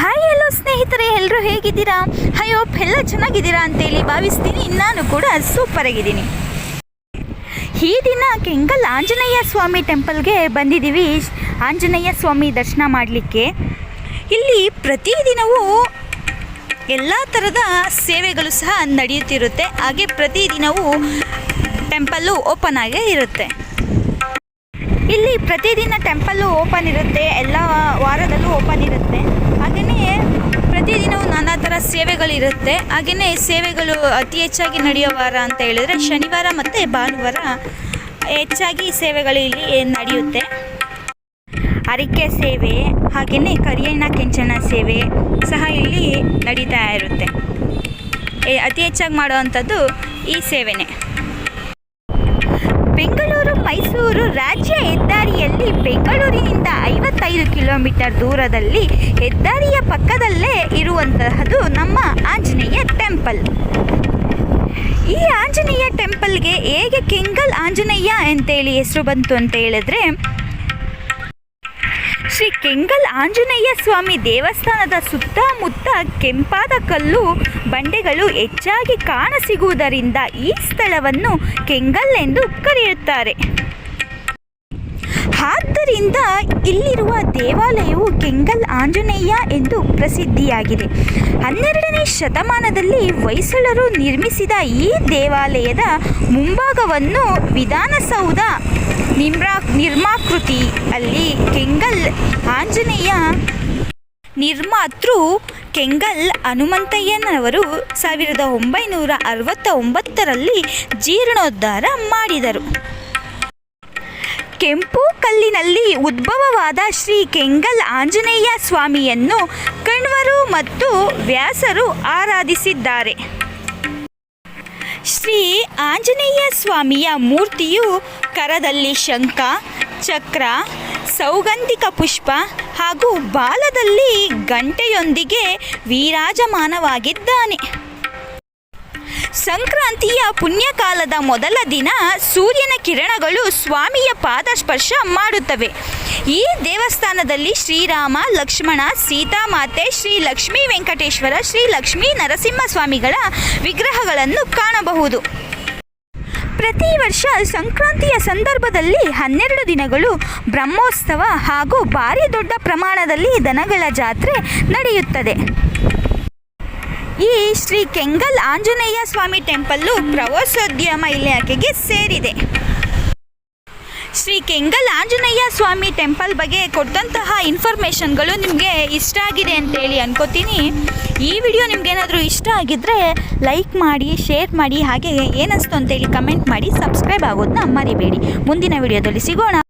Hi ಎಲ್ಲೋ ಸ್ನೇಹಿತರೆ ಎಲ್ಲರೂ ಹೇಗಿದ್ದೀರಾ? ಐ ಹೋಪ್ ಎಲ್ಲ ಚೆನ್ನಾಗಿದ್ದೀರಾ ಅಂತೇಳಿ ಭಾವಿಸ್ತೀನಿ. ನಾನು ಕೂಡ ಸೂಪರ್ ಆಗಿದ್ದೀನಿ. ಈ ದಿನ ಕೆಂಗಲ್ ಆಂಜನೇಯ ಸ್ವಾಮಿ ಟೆಂಪಲ್ಗೆ ಬಂದಿದ್ದೀವಿ. ಆಂಜನೇಯ ಸ್ವಾಮಿ ದರ್ಶನ ಮಾಡಲಿಕ್ಕೆ. ಇಲ್ಲಿ ಪ್ರತಿದಿನವೂ ಎಲ್ಲ ಥರದ ಸೇವೆಗಳು ಸಹ ನಡೆಯುತ್ತಿರುತ್ತೆ. ಹಾಗೆ ಪ್ರತಿದಿನವೂ ಟೆಂಪಲ್ಲು ಓಪನ್ ಆಗೇ ಇರುತ್ತೆ. ಇಲ್ಲಿ ಪ್ರತಿದಿನ ಟೆಂಪಲ್ಲು ಓಪನ್ ಇರುತ್ತೆ. ಎಲ್ಲ ವಾರದಲ್ಲೂ ಓಪನ್ ಇರುತ್ತೆ ಹಾಗೆಯೇ ಪ್ರತಿದಿನವೂ ನಾನಾ ಥರ ಸೇವೆಗಳಿರುತ್ತೆ. ಹಾಗೆಯೇ ಸೇವೆಗಳು ಅತಿ ಹೆಚ್ಚಾಗಿ ನಡೆಯೋ ವಾರ ಅಂತ ಹೇಳಿದ್ರೆ ಶನಿವಾರ ಮತ್ತು ಭಾನುವಾರ ಹೆಚ್ಚಾಗಿ ಸೇವೆಗಳು ಇಲ್ಲಿ ನಡೆಯುತ್ತೆ. ಅರಿಕೆ ಸೇವೆ ಹಾಗೆಯೇ ಕರಿಯಣ್ಣ ಕೆಂಚನ ಸೇವೆ ಸಹ ಇಲ್ಲಿ ನಡೀತಾ ಇರುತ್ತೆ. ಅತಿ ಹೆಚ್ಚಾಗಿ ಮಾಡುವಂಥದ್ದು ಈ ಸೇವೆನೇ. ಬೆಂಗಳೂರು, ಮೈಸೂರು ರಾಜ್ಯ ಹೆದ್ದಾರಿಯಲ್ಲಿ ಬೆಂಗಳೂರಿನಿಂದ ಐವತ್ತೈದು ಕಿಲೋಮೀಟರ್ ದೂರದಲ್ಲಿ ಹೆದ್ದಾರಿಯ ಪಕ್ಕದಲ್ಲೇ ಇರುವಂತಹದ್ದು ನಮ್ಮ ಆಂಜನೇಯ ಟೆಂಪಲ್. ಈ ಆಂಜನೇಯ ಟೆಂಪಲ್ಗೆ ಹೇಗೆ ಕೆಂಗಲ್ ಆಂಜನೇಯ ಅಂತೇಳಿ ಹೆಸರು ಬಂತು ಅಂತ ಹೇಳಿದ್ರೆ, ಶ್ರೀ ಕೆಂಗಲ್ ಆಂಜನೇಯ ಸ್ವಾಮಿ ದೇವಸ್ಥಾನದ ಸುತ್ತಮುತ್ತ ಕೆಂಪಾದ ಕಲ್ಲು ಬಂಡೆಗಳು ಹೆಚ್ಚಾಗಿ ಕಾಣಸಿಗುವುದರಿಂದ ಈ ಸ್ಥಳವನ್ನು ಕೆಂಗಲ್ ಎಂದು ಕರೆಯುತ್ತಾರೆ. ಆದ್ದರಿಂದ ಇಲ್ಲಿರುವ ದೇವಾಲಯವು ಕೆಂಗಲ್ ಆಂಜನೇಯ ಎಂದು ಪ್ರಸಿದ್ಧಿಯಾಗಿದೆ. ಹನ್ನೆರಡನೇ ಶತಮಾನದಲ್ಲಿ ಹೊಯ್ಸಳರು ನಿರ್ಮಿಸಿದ ಈ ದೇವಾಲಯದ ಮುಂಭಾಗವನ್ನು ವಿಧಾನಸೌಧ ನಿಮ್ರಾ ನಿರ್ಮಾಕೃತಿ ಅಲ್ಲಿ ಕೆಂಗಲ್ ಆಂಜನೇಯ ನಿರ್ಮಾತೃ ಕೆಂಗಲ್ ಹನುಮಂತಯ್ಯನವರು ಸಾವಿರದ ಒಂಬೈನೂರ ಅರವತ್ತ ಒಂಬತ್ತರಲ್ಲಿ ಜೀರ್ಣೋದ್ಧಾರ ಮಾಡಿದರು. ಕೆಂಪು ಕಲ್ಲಿನಲ್ಲಿ ಉದ್ಭವವಾದ ಶ್ರೀ ಕೆಂಗಲ್ ಆಂಜನೇಯ ಸ್ವಾಮಿಯನ್ನು ಕಣ್ವರು ಮತ್ತು ವ್ಯಾಸರು ಆರಾಧಿಸಿದ್ದಾರೆ. ಶ್ರೀ ಆಂಜನೇಯ ಸ್ವಾಮಿಯ ಮೂರ್ತಿಯು ಕರದಲ್ಲಿ ಶಂಖ, ಚಕ್ರ, ಸೌಗಂಧಿಕ ಪುಷ್ಪ ಹಾಗೂ ಬಾಲದಲ್ಲಿ ಗಂಟೆಯೊಂದಿಗೆ ವಿರಾಜಮಾನವಾಗಿದ್ದಾನೆ. ಸಂಕ್ರಾಂತಿಯ ಪುಣ್ಯಕಾಲದ ಮೊದಲ ದಿನ ಸೂರ್ಯನ ಕಿರಣಗಳು ಸ್ವಾಮಿಯ ಪಾದ ಸ್ಪರ್ಶ ಮಾಡುತ್ತವೆ. ಈ ದೇವಸ್ಥಾನದಲ್ಲಿ ಶ್ರೀರಾಮ, ಲಕ್ಷ್ಮಣ, ಸೀತಾಮಾತೆ, ಶ್ರೀ ಲಕ್ಷ್ಮೀ ವೆಂಕಟೇಶ್ವರ, ಶ್ರೀ ಲಕ್ಷ್ಮೀ ನರಸಿಂಹಸ್ವಾಮಿಗಳ ವಿಗ್ರಹಗಳನ್ನು ಕಾಣಬಹುದು. ಪ್ರತಿ ವರ್ಷ ಸಂಕ್ರಾಂತಿಯ ಸಂದರ್ಭದಲ್ಲಿ ಹನ್ನೆರಡು ದಿನಗಳು ಬ್ರಹ್ಮೋತ್ಸವ ಹಾಗೂ ಭಾರಿ ದೊಡ್ಡ ಪ್ರಮಾಣದಲ್ಲಿ ದನಗಳ ಜಾತ್ರೆ ನಡೆಯುತ್ತದೆ. ಈ ಶ್ರೀ ಕೆಂಗಲ್ ಆಂಜನೇಯ ಸ್ವಾಮಿ ಟೆಂಪಲ್ಲು ಪ್ರವಾಸೋದ್ಯಮ ಇಲಾಖೆಗೆ ಸೇರಿದೆ. ಶ್ರೀ ಕೆಂಗಲ್ ಆಂಜನೇಯ ಸ್ವಾಮಿ ಟೆಂಪಲ್ ಬಗ್ಗೆ ಕೊಟ್ಟಂತಹ ಇನ್ಫಾರ್ಮೇಷನ್ಗಳು ನಿಮಗೆ ಇಷ್ಟ ಆಗಿದೆ ಅಂತೇಳಿ ಅನ್ಕೋತೀನಿ. ಈ ವಿಡಿಯೋ ನಿಮಗೇನಾದರೂ ಇಷ್ಟ ಆಗಿದ್ದರೆ ಲೈಕ್ ಮಾಡಿ, ಶೇರ್ ಮಾಡಿ, ಹಾಗೆ ಏನಿಸ್ತು ಅಂತೇಳಿ ಕಮೆಂಟ್ ಮಾಡಿ, ಸಬ್ಸ್ಕ್ರೈಬ್ ಆಗೋದನ್ನ ಮರಿಬೇಡಿ. ಮುಂದಿನ ವಿಡಿಯೋದಲ್ಲಿ ಸಿಗೋಣ.